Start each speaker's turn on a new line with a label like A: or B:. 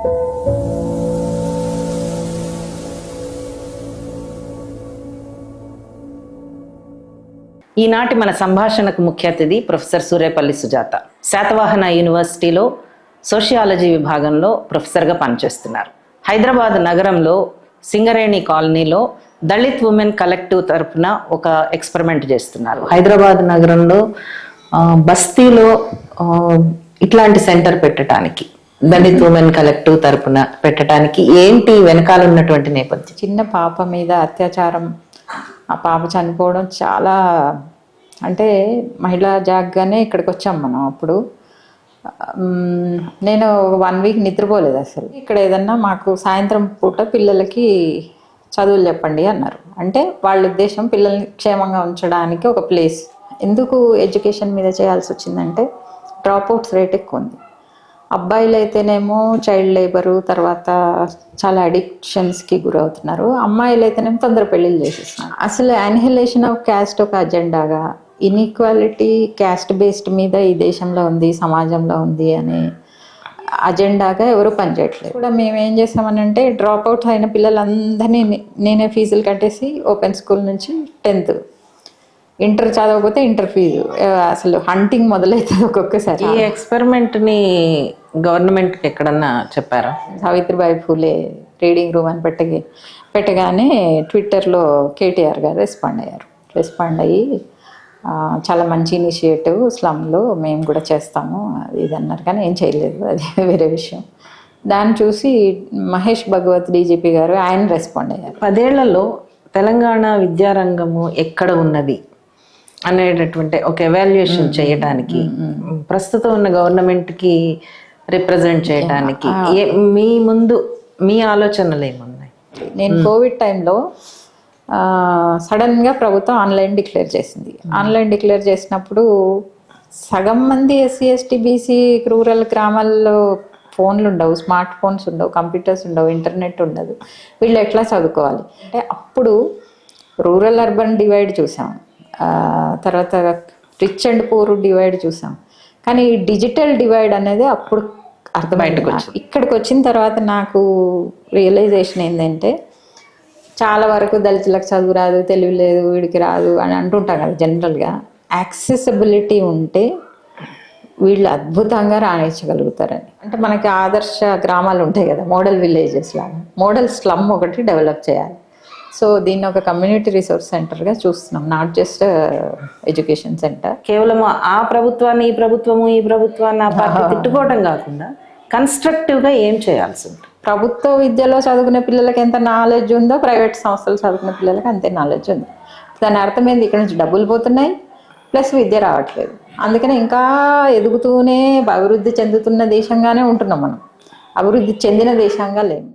A: ఈనాటి మన సంభాషణకు ముఖ్య అతిథి ప్రొఫెసర్ సూర్యపల్లి సుజాత. శాతవాహన యూనివర్సిటీలో సోషియాలజీ విభాగంలో ప్రొఫెసర్గా పనిచేస్తున్నారు. హైదరాబాద్ నగరంలో సింగరేణి కాలనీలో దళిత్ ఉమెన్ కలెక్టివ్ తరపున ఒక ఎక్స్పెరిమెంట్ చేస్తున్నారు. హైదరాబాద్ నగరంలో బస్తీలో ఇట్లాంటి సెంటర్ పెట్టడానికి. దళిత్ ఉమెన్ కలెక్టివ్ తరపున పెట్టడానికి ఏంటి వెనకాల ఉన్నటువంటి నేపథ్యం?
B: చిన్న పాప మీద అత్యాచారం ఆ పాప చనిపోవడం చాలా అంటే మహిళా జాగ్గానే ఇక్కడికి వచ్చాం మనం అప్పుడు. నేను వన్ వీక్ నిద్రపోలేదు అసలు. ఇక్కడ ఏదన్నా మాకు సాయంత్రం పూట పిల్లలకి చదువులు చెప్పండి అన్నారు. అంటే వాళ్ళ ఉద్దేశం పిల్లల్ని క్షేమంగా ఉంచడానికి ఒక ప్లేస్. ఎందుకు ఎడ్యుకేషన్ మీద చేయాల్సి వచ్చిందంటే డ్రాప్ అవుట్స్ రేట్ ఎక్కువ ఉంది. అబ్బాయిలు అయితేనేమో చైల్డ్ లేబరు తర్వాత చాలా అడిక్షన్స్కి గురవుతున్నారు. అమ్మాయిలు అయితేనేమో తొందర పెళ్ళిళ్ళు చేసేస్తున్నారు. అసలు అన్హిలేషన్ ఆఫ్ క్యాస్ట్ ఒక అజెండాగా ఇన్ఈక్వాలిటీ క్యాస్ట్ బేస్డ్ మీద ఈ దేశంలో ఉంది సమాజంలో ఉంది అని అజెండాగా ఎవరు పనిచేయట్లేదు. కూడా మేము ఏం చేసామనంటే డ్రాప్ అవుట్ అయిన పిల్లలందరినీ నేనే ఫీజులు కట్టేసి ఓపెన్ స్కూల్ నుంచి టెన్త్ ఇంటర్ చదవకపోతే ఇంటర్ ఫీజు. అసలు హంటింగ్ మొదలవుతుంది ఒక్కొక్కసారి.
A: ఈ ఎక్స్పెరిమెంట్ని గవర్నమెంట్ ఎక్కడన్నా చెప్పారా?
B: సావిత్రిబాయి ఫూలే రీడింగ్ రూమ్ అని పెట్టగే పెట్టగానే ట్విట్టర్లో కేటీఆర్ గారు రెస్పాండ్ అయ్యారు. రెస్పాండ్ అయ్యి చాలా మంచి ఇనిషియేటివ్ స్లమ్లో మేము కూడా చేస్తాము అది ఇది అన్నారు. కానీ ఏం చేయలేదు అది వేరే విషయం. దాన్ని చూసి మహేష్ భగవత్ డీజీపీ గారు ఆయన రెస్పాండ్ అయ్యారు.
A: పదేళ్ళలో తెలంగాణ విద్యారంగము ఎక్కడ ఉన్నది? అనేటటువంటి ఒక ఎవాల్యుయేషన్ చేయడానికి ప్రస్తుతం ఉన్న గవర్నమెంట్కి రిప్రజెంట్ చేయడానికి మీ ముందు మీ ఆలోచనలు ఏమున్నాయి?
B: నేను కోవిడ్ టైంలో సడన్గా ప్రభుత్వం ఆన్లైన్ డిక్లేర్ చేసింది. ఆన్లైన్ డిక్లేర్ చేసినప్పుడు సగం మంది ఎస్సీ ఎస్టీ బీసీ రూరల్ గ్రామాల్లో ఫోన్లు ఉండవు స్మార్ట్ ఫోన్స్ ఉండవు కంప్యూటర్స్ ఉండవు ఇంటర్నెట్ ఉండదు. వీళ్ళు ఎట్లా చదువుకోవాలి? అంటే అప్పుడు రూరల్ అర్బన్ డివైడ్ చూసాం. ఆ, తర్వాత రిచ్ అండ్ పూర్ డివైడ్ చూసాం. కానీ ఈ డిజిటల్ డివైడ్ అనేది అప్పుడు అర్థమైంది. ఇక్కడికి వచ్చిన తర్వాత నాకు రియలైజేషన్ ఏంటంటే చాలా వరకు దళితులకు చదువు రాదు తెలివి లేదు వీడికి రాదు అని అంటుంటాం కదా జనరల్గా యాక్సెసిబిలిటీ ఉంటే వీళ్ళు అద్భుతంగా రాణించగలుగుతారని. అంటే మనకి ఆదర్శ గ్రామాలు ఉంటాయి కదా మోడల్ విలేజెస్ లాగా. మోడల్ స్లమ్ ఒకటి డెవలప్ చేయాలి. సో దీన్ని ఒక కమ్యూనిటీ రిసోర్స్ సెంటర్గా చూస్తున్నాం నాట్ జస్ట్ ఎడ్యుకేషన్ సెంటర్
A: కేవలం ఆ ప్రభుత్వాన్ని ఈ ప్రభుత్వము ఈ ప్రభుత్వాన్ని ఆ పార్టీ తిట్టుకోవడం కాకుండా కన్స్ట్రక్టివ్గా ఏం చేయాల్సి ఉంటుంది?
B: ప్రభుత్వ విద్యలో చదువుకునే పిల్లలకి ఎంత నాలెడ్జ్ ఉందో ప్రైవేట్ సంస్థలు చదువుకునే పిల్లలకి అంతే నాలెడ్జ్ ఉంది. దాని అర్థం ఏంది? ఇక్కడ నుంచి డబ్బులు పోతున్నాయి ప్లస్ విద్య రావట్లేదు. అందుకని ఇంకా ఎదుగుతూనే అభివృద్ధి చెందుతున్న దేశంగానే ఉంటున్నాం మనం. అభివృద్ధి చెందిన దేశంగా లేము